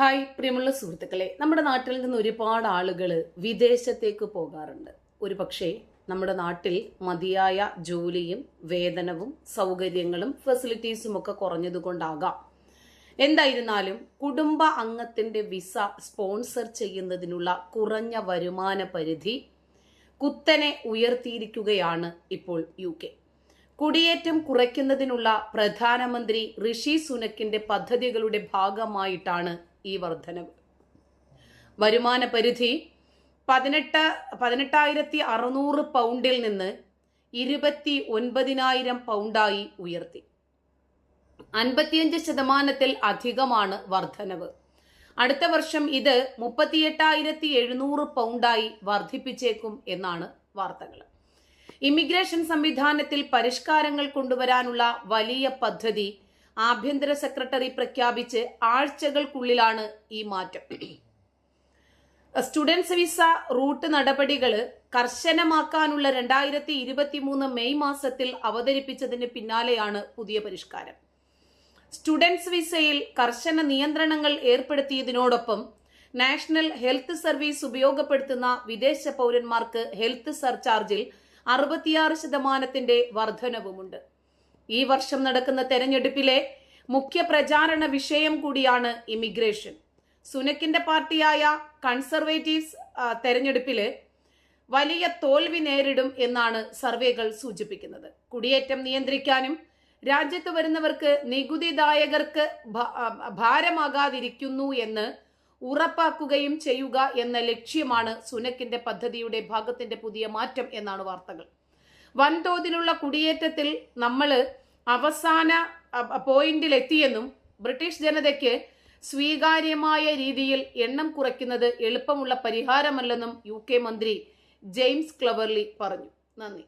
Hi പ്രിയമുള്ള സുഹൃത്തുക്കളെ. നമ്മുടെ നാട്ടിൽ നിന്ന് ഒരുപാട് ആളുകൾ വിദേശത്തേക്ക് പോകാറുണ്ട്. ഒരു പക്ഷേ നമ്മുടെ നാട്ടിൽ മതിയായ ജോലിയും വേതനവും സൗകര്യങ്ങളും ഫെസിലിറ്റീസും ഒക്കെ കുറഞ്ഞതുകൊണ്ടാകാം. എന്തായിരുന്നാലും കുടുംബ അംഗത്തിന്റെ വിസ സ്പോൺസർ ചെയ്യുന്നതിനുള്ള കുറഞ്ഞ വരുമാന പരിധി കുത്തനെ ഉയർത്തിയിരിക്കുകയാണ് ഇപ്പോൾ യു കെ. കുടിയേറ്റം കുറയ്ക്കുന്നതിനുള്ള പ്രധാനമന്ത്രി ഋഷി സുനക്കിന്റെ പദ്ധതികളുടെ ഭാഗമായിട്ടാണ് ഈ വർധനവ്. വരുമാന പരിധി പതിനെട്ട് പതിനെട്ടായിരത്തി അറുന്നൂറ് പൗണ്ടിൽ നിന്ന് ഇരുപത്തി ഒൻപതിനായിരം പൗണ്ടായി ഉയർത്തി. അൻപത്തിയഞ്ച് ശതമാനത്തിൽ അധികമാണ് വർധനവ്. അടുത്ത വർഷം ഇത് മുപ്പത്തിയെട്ടായിരത്തി എഴുന്നൂറ് പൗണ്ടായി വർദ്ധിപ്പിച്ചേക്കും എന്നാണ് വാർത്തകൾ. ഇമിഗ്രേഷൻ സംവിധാനത്തിൽ പരിഷ്കാരങ്ങൾ കൊണ്ടുവരാനുള്ള വലിയ പദ്ധതി ആഭ്യന്തര സെക്രട്ടറി പ്രഖ്യാപിച്ച് ആഴ്ചകൾക്കുള്ളിലാണ് ഈ മാറ്റം. സ്റ്റുഡൻസ് വിസ റൂട്ട് നടപടികൾ കർശനമാക്കാനുള്ള രണ്ടായിരത്തി ഇരുപത്തി മൂന്ന് മെയ് മാസത്തിൽ അവതരിപ്പിച്ചതിന് പിന്നാലെയാണ് പുതിയ പരിഷ്കാരം. സ്റ്റുഡൻസ് വിസയിൽ കർശന നിയന്ത്രണങ്ങൾ ഏർപ്പെടുത്തിയതിനോടൊപ്പം നാഷണൽ ഹെൽത്ത് സർവീസ് ഉപയോഗപ്പെടുത്തുന്ന വിദേശ പൗരന്മാർക്ക് ഹെൽത്ത് സർചാർജിൽ അറുപത്തിയാറ് ശതമാനത്തിന്റെ വർധനവുമുണ്ട്. ഈ വർഷം നടക്കുന്ന തെരഞ്ഞെടുപ്പിലെ മുഖ്യ പ്രചാരണ വിഷയം കൂടിയാണ് ഇമിഗ്രേഷൻ. സുനക്കിന്റെ പാർട്ടിയായ കൺസർവേറ്റീവ്സ് തെരഞ്ഞെടുപ്പിൽ വലിയ തോൽവി നേരിടും എന്നാണ് സർവേകൾ സൂചിപ്പിക്കുന്നത്. കുടിയേറ്റം നിയന്ത്രിക്കാനും രാജ്യത്ത് വരുന്നവർക്ക് നികുതിദായകർക്ക് ഭാരമാകാതിരിക്കുന്നു എന്ന് ഉറപ്പാക്കുകയും ചെയ്യുക എന്ന ലക്ഷ്യമാണ് സുനക്കിന്റെ പദ്ധതിയുടെ ഭാഗത്തിന്റെ പുതിയ മാറ്റം എന്നാണ് വാർത്തകൾ. വൻതോതിലുള്ള കുടിയേറ്റത്തിൽ നമ്മൾ അവസാന പോയിന്റിൽ എത്തിയെന്നും ബ്രിട്ടീഷ് ജനതയ്ക്ക് സ്വീകാര്യമായ രീതിയിൽ എണ്ണം കുറയ്ക്കുന്നത് എളുപ്പമുള്ള പരിഹാരമല്ലെന്നും യു കെ മന്ത്രി ജെയിംസ് ക്ലവർലി പറഞ്ഞു. നന്ദി.